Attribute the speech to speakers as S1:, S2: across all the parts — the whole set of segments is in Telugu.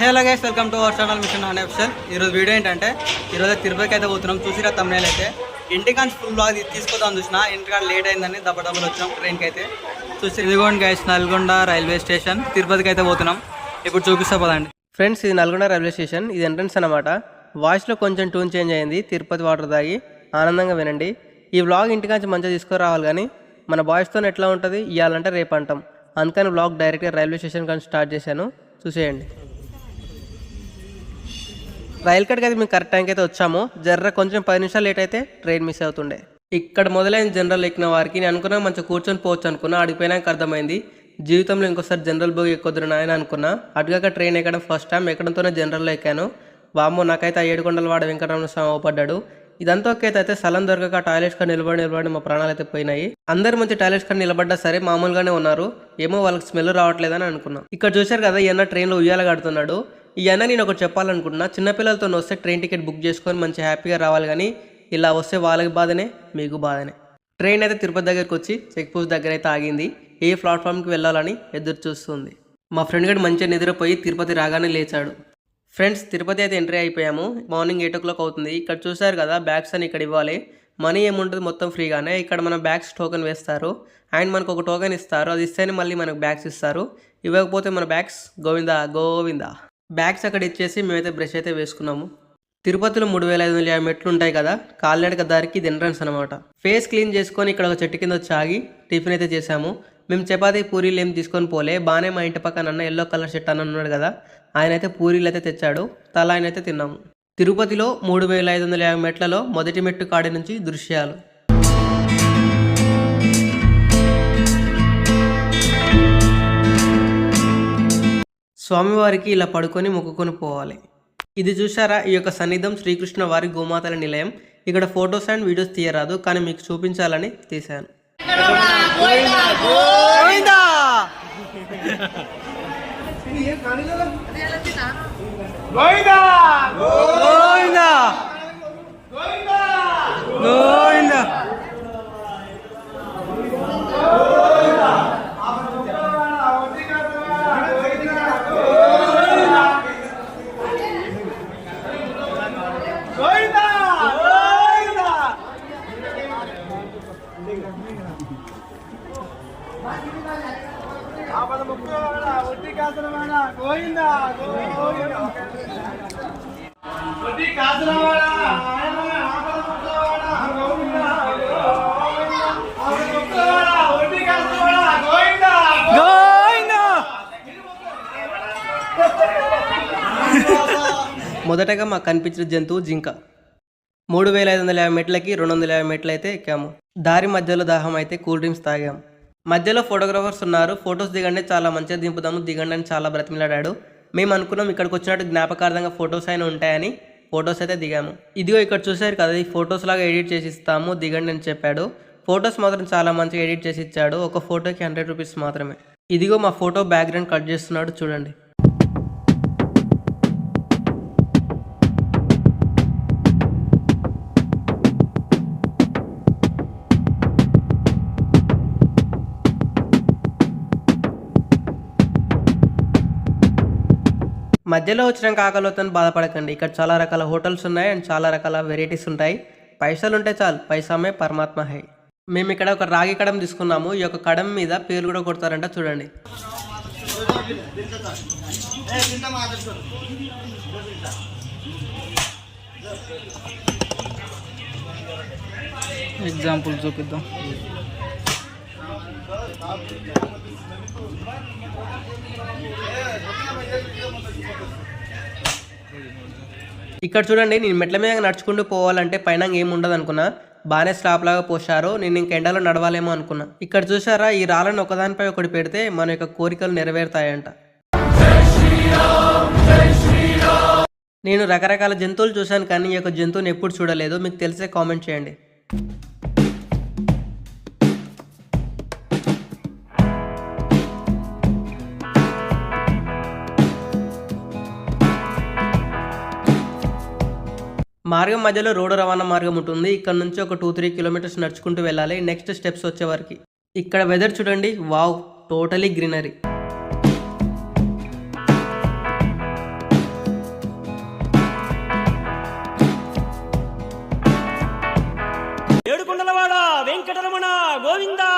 S1: Hello guys welcome to our channel mission hundred ఎఫ్సెల్ ఈరోజు వీడియో ఏంటంటే ఈరోజు తిరుపతికి అయితే పోతున్నాం. చూసిరా తమిళ అయితే. ఇంటికాంచి ఫుల్ బ్లాగ్ తీసుకొద్దాం చూసిన ఇంటికాడ లేట్ అయిందని దబ్బ డబ్బులు వచ్చినాం ట్రైన్కి అయితే. చూసి ఇదిగోండి గైస్ నల్గొండ రైల్వే స్టేషన్ తిరుపతికి అయితే పోతున్నాం. ఇప్పుడు చూపిస్తా పదండి.
S2: ఫ్రెండ్స్ ఇది నల్గొండ రైల్వే స్టేషన్ ఇది ఎంట్రన్స్ అనమాట వాయిస్లో కొంచెం ట్యూన్ చేంజ్ అయింది తిరుపతి వాటర్ తాగి ఆనందంగా వినండి. ఈ వ్లాగ్ ఇంటికాంచి మంచిగా తీసుకురావాలి కానీ మన బాయ్స్తో ఎట్లా ఉంటుంది? ఇవ్వాలంటే రేపు అంటాం అందుకని వ్లాగ్ డైరెక్ట్గా రైల్వే స్టేషన్ కానీ స్టార్ట్ చేశాను. చూసేయండి. రైల్ కట్కి అయితే మేము కరెక్ట్ టైంకి అయితే వచ్చాము. జర్ర కొంచెం పది నిమిషాలు లేట్ అయితే ట్రైన్ మిస్ అవుతుండే. ఇక్కడ మొదలైన జనరల్ ఎక్కిన వారికి నేను అనుకున్నా మంచిగా కూర్చొని పోవచ్చు అనుకున్నా. అడిగిపోయినాక అర్థమైంది. జీవితంలో ఇంకోసారి జనరల్ బోగి ఎక్కొద్దురు నాయన అనుకున్నా. అటుగాక ట్రైన్ ఎక్కడం ఫస్ట్ టైం ఎక్కడంతోనే జనరల్లో ఎక్కాను. వామ్మో నాకైతే ఆ ఏడుకొండల వాడ వెంకటరమణ స్వామి అవపడ్డాడు. ఇదంతా ఓకే అయితే స్థలం దొరకక టాయిలెట్స్ కానీ నిలబడి నిలబడి మా ప్రాణాలు అయితే పోయినాయి. అందరు మంచి టాయిలెట్స్ కానీ నిలబడ్డా సరే మామూలుగానే ఉన్నారు. ఏమో వాళ్ళకి స్మెల్ రావట్లేదని అనుకున్నాం. ఇక్కడ చూశారు కదా ఈయన ట్రైన్లో ఉయ్యాల కడుతున్నాడు. ఈ అన్న నేను ఒకటి చెప్పాలనుకుంటున్నా చిన్నపిల్లలతో వస్తే ట్రైన్ టికెట్ బుక్ చేసుకొని మంచి హ్యాపీగా రావాలి కానీ ఇలా వస్తే వాళ్ళకి బాధనే మీకు బాధనే. ట్రైన్ అయితే తిరుపతి దగ్గరకు వచ్చి చెక్ పోస్ట్ దగ్గర అయితే ఆగింది. ఏ ప్లాట్ఫామ్కి వెళ్ళాలని ఎదురు చూస్తుంది. మా ఫ్రెండ్ గడు మంచిగా నిద్రపోయి తిరుపతి రాగానే లేచాడు. ఫ్రెండ్స్ తిరుపతి అయితే ఎంట్రీ అయిపోయాము. మార్నింగ్ ఎయిట్ ఓ క్లాక్ అవుతుంది. ఇక్కడ చూసారు కదా బ్యాగ్స్ అని ఇక్కడ ఇవ్వాలి. మనీ ఏముంటుంది మొత్తం ఫ్రీగానే. ఇక్కడ మన బ్యాగ్స్ టోకెన్ వేస్తారు. అండ్ మనకు ఒక టోకెన్ ఇస్తారు. అది ఇస్తేనే మళ్ళీ మనకు బ్యాగ్స్ ఇస్తారు. ఇవ్వకపోతే మన బ్యాగ్స్ గోవిందా గోవిందా. బ్యాగ్స్ అక్కడ ఇచ్చేసి మేమైతే బ్రష్ అయితే వేసుకున్నాము. తిరుపతిలో మూడు వేల ఐదు వందల యాభై మెట్లు ఉంటాయి కదా కాలినడక దారికి ఇది ఎంట్రన్స్ అనమాట ఫేస్ క్లీన్ చేసుకొని ఇక్కడ ఒక చెట్టు కింద వచ్చి ఆగి టిఫిన్ అయితే చేసాము మేము చపాతీ పూరీలు ఏం తీసుకొని పోలే బాగానే మా ఇంటి పక్కన అన్న ఎల్లో కలర్ షర్ట్ అని ఉన్నాడు కదా ఆయన అయితే పూరీలు అయితే తెచ్చాడు తల ఆయన అయితే తిన్నాము. తిరుపతిలో మూడు వేల ఐదు వందల యాభై మెట్లలో మొదటి మెట్టు కాడి నుంచి దృశ్యాలు. స్వామివారికి ఇలా పడుకొని మొక్కుకొని పోవాలి. ఇది చూసారా ఈ యొక్క సన్నిధం శ్రీకృష్ణ వారి గోమాతల నిలయం. ఇక్కడ ఫొటోస్ అండ్ వీడియోస్ తీయరాదు కానీ మీకు చూపించాలని తీశాను.
S1: గోవిందా! గోవిందా
S2: మొదటగా మాకు కనిపించిన జంతువు జింక. మూడు వేల ఐదు వందల యాభై మెట్లకి రెండు వందల యాభై మెట్లు అయితే ఎక్కాము. దారి మధ్యలో దాహం అయితే కూల్ డ్రింక్స్ తాగాము. మధ్యలో ఫోటోగ్రాఫర్స్ ఉన్నారు. ఫొటోస్ దిగండి చాలా మంచిగా దింపుదాము. దిగండి అని చాలా బ్రతిమిలాడాడు. మేము అనుకున్నాం ఇక్కడికి వచ్చినట్టు జ్ఞాపకార్థంగా ఫొటోస్ అయినా ఉంటాయని. ఫొటోస్ అయితే దిగాము. ఇదిగో ఇక్కడ చూసారు కదా ఈ ఫొటోస్ లాగా ఎడిట్ చేసి ఇస్తాము దిగండి అని చెప్పాడు. ఫొటోస్ మాత్రం చాలా మంచిగా ఎడిట్ చేసి ఇచ్చాడు. ఒక ఫోటోకి హండ్రెడ్ రూపీస్ మాత్రమే. ఇదిగో మా ఫోటో బ్యాక్గ్రౌండ్ కట్ చేస్తున్నాడు చూడండి. మధ్యలో వచ్చిన కాకలతో బాధపడకండి. ఇక్కడ చాలా రకాల హోటల్స్ ఉన్నాయి అండ్ చాలా రకాల వెరైటీస్ ఉంటాయి. పైసలు ఉంటే చాలు పైసామే పరమాత్మ హై. మేము ఇక్కడ ఒక రాగి కడం తీసుకున్నాము. ఈ యొక్క కడం మీద పేరు కూడా కొడతారంట చూడండి.
S1: ఎగ్జాంపుల్ చూపిద్దాం.
S2: ఇక్కడ చూడండి నేను మెట్ల మీద నడుచుకుంటూ పోవాలంటే పైన ఏముండదు ఉండదు అనుకున్నా. బాగానే స్లాబ్ లాగా పోశారు. నేను ఇంక ఎండలో నడవాలేమో అనుకున్నా. ఇక్కడ చూసారా ఈ రాళ్ళను ఒకదానిపై ఒకటి పెడితే మన యొక్క కోరికలు నెరవేరుతాయంట. నేను రకరకాల జంతువులు చూశాను కానీ ఈ యొక్క జంతువుని ఎప్పుడు చూడలేదు. మీకు తెలిసే కామెంట్ చేయండి. మార్గం మధ్యలో రోడ్డు రవాణా మార్గం ఉంటుంది. ఇక్కడ నుంచి ఒక టూ త్రీ కిలోమీటర్స్ నడుచుకుంటూ వెళ్ళాలి. నెక్స్ట్ స్టెప్స్ వచ్చేవారికి ఇక్కడ వెదర్ చూడండి. Wow totally greenery Edukondalavada Venkataramana Govinda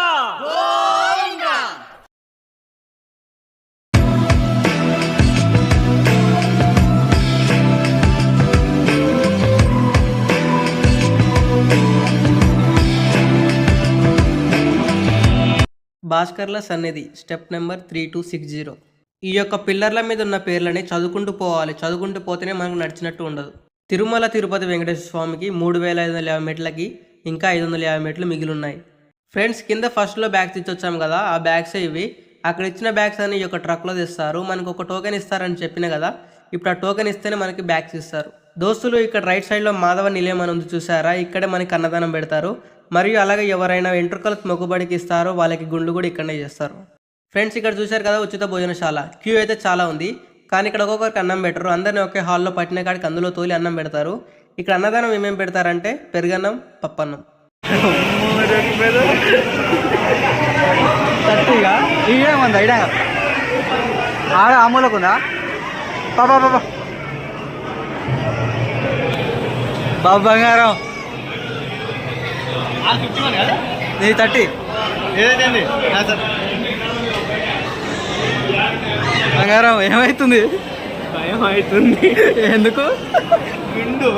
S2: Bhaskarla సన్నిధి step number three two six zero. ఈ యొక్క పిల్లర్ల మీద ఉన్న పేర్లని చదువుకుంటూ పోవాలి. చదువుకుంటూ పోతేనే మనకు నడిచినట్టు ఉండదు. తిరుమల తిరుపతి వెంకటేశ్వర స్వామికి మూడు వేల ఐదు వందల యాభై మెట్లకి ఇంకా ఐదు వందల యాభై మెట్లు మిగిలి ఉన్నాయి ఫ్రెండ్స్ కింద ఫస్ట్లో బ్యాగ్స్ ఇచ్చి వచ్చాము కదా ఆ బ్యాగ్స్ ఇవి. అక్కడ ఇచ్చిన బ్యాగ్స్ అని ఈ యొక్క ట్రక్లో తెస్తారు. మనకు ఒక టోకెన్ ఇస్తారని చెప్పిన కదా ఇప్పుడు ఆ టోకెన్ ఇస్తేనే మనకి బ్యాగ్స్ ఇస్తారు. దోస్తులు ఇక్కడ రైట్ సైడ్లో మాధవ నిలయం అని ఉంది చూసారా? ఇక్కడే మనకి అన్నదానం పెడతారు. మరియు అలాగే ఎవరైనా వెంట్రుకలకు మొక్కుబడికి ఇస్తారో వాళ్ళకి గుండు కూడా ఇక్కడనే చేస్తారు. ఫ్రెండ్స్ ఇక్కడ చూశారు కదా ఉచిత భోజనశాల. క్యూ అయితే చాలా ఉంది. కానీ ఇక్కడ ఒక్కొక్కరికి అన్నం పెట్టరు. అందరినీ ఒకే హాల్లో పట్టిన కాడికి అందులో తోలి అన్నం పెడతారు. ఇక్కడ అన్నదానం ఏమేమి పెడతారంటే పెరుగన్నం పప్పన్నం.
S1: థర్టీగా ఇదేముంది? ఆడ అమ్ములకుందా పాపా పాపా బాబా బంగారం ఇది థర్టీ. బంగారం ఏమైతుంది?
S3: భయం అవుతుంది
S1: ఎందుకు?
S3: వీడు.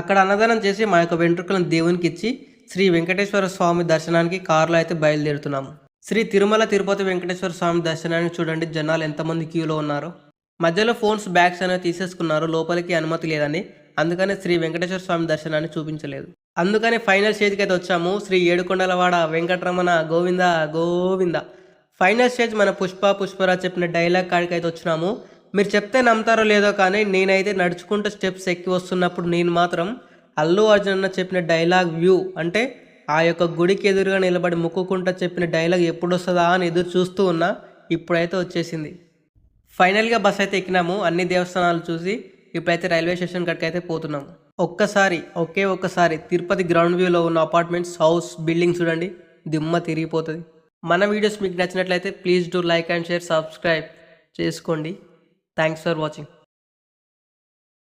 S2: అక్కడ అన్నదానం చేసి మా యొక్క వెంట్రుకలను దేవునికి ఇచ్చి శ్రీ వెంకటేశ్వర స్వామి దర్శనానికి కారులో అయితే బయలుదేరుతున్నాము. శ్రీ తిరుమల తిరుపతి వెంకటేశ్వర స్వామి దర్శనానికి చూడండి. జనాలు ఎంతమంది క్యూలో ఉన్నారు. మధ్యలో ఫోన్స్ బ్యాగ్స్ అనేవి తీసేసుకున్నారు. లోపలికి అనుమతి లేదని. అందుకని శ్రీ వెంకటేశ్వర స్వామి దర్శనాన్ని చూపించలేదు. అందుకని ఫైనల్ స్టేజ్కి అయితే వచ్చాము. శ్రీ ఏడుకొండలవాడ వెంకటరమణ గోవింద గోవింద. ఫైనల్ స్టేజ్ మన పుష్ప పుష్పరాజ్ చెప్పిన డైలాగ్ కాడికి అయితే వచ్చినాము. మీరు చెప్తే నమ్ముతారో లేదో కానీ నేనైతే నడుచుకుంటూ స్టెప్స్ ఎక్కి వస్తున్నప్పుడు నేను మాత్రం అల్లు అర్జున్ అన్న చెప్పిన డైలాగ్ వ్యూ అంటే ఆ యొక్క గుడికి ఎదురుగా నిలబడి మొక్కుకుంటా చెప్పిన డైలాగ్ ఎప్పుడు వస్తుందా అని ఎదురు చూస్తూ ఉన్నా ఇప్పుడైతే వచ్చేసింది. ఫైనల్గా బస్ అయితే ఎక్కినాము. అన్ని దేవస్థానాలు చూసి ఇప్పుడైతే రైల్వే స్టేషన్ కాడికి అయితే పోతున్నాము. ఒక్కసారి ఒకే ఒక్కసారి తిరుపతి గ్రౌండ్ వ్యూలో ఉన్న అపార్ట్మెంట్స్ హౌస్ బిల్డింగ్ చూడండి. దిమ్మ తిరిగిపోతుంది. మన వీడియోస్ మీకు నచ్చినట్లయితే please do like and share subscribe చేసుకోండి. Thanks for watching.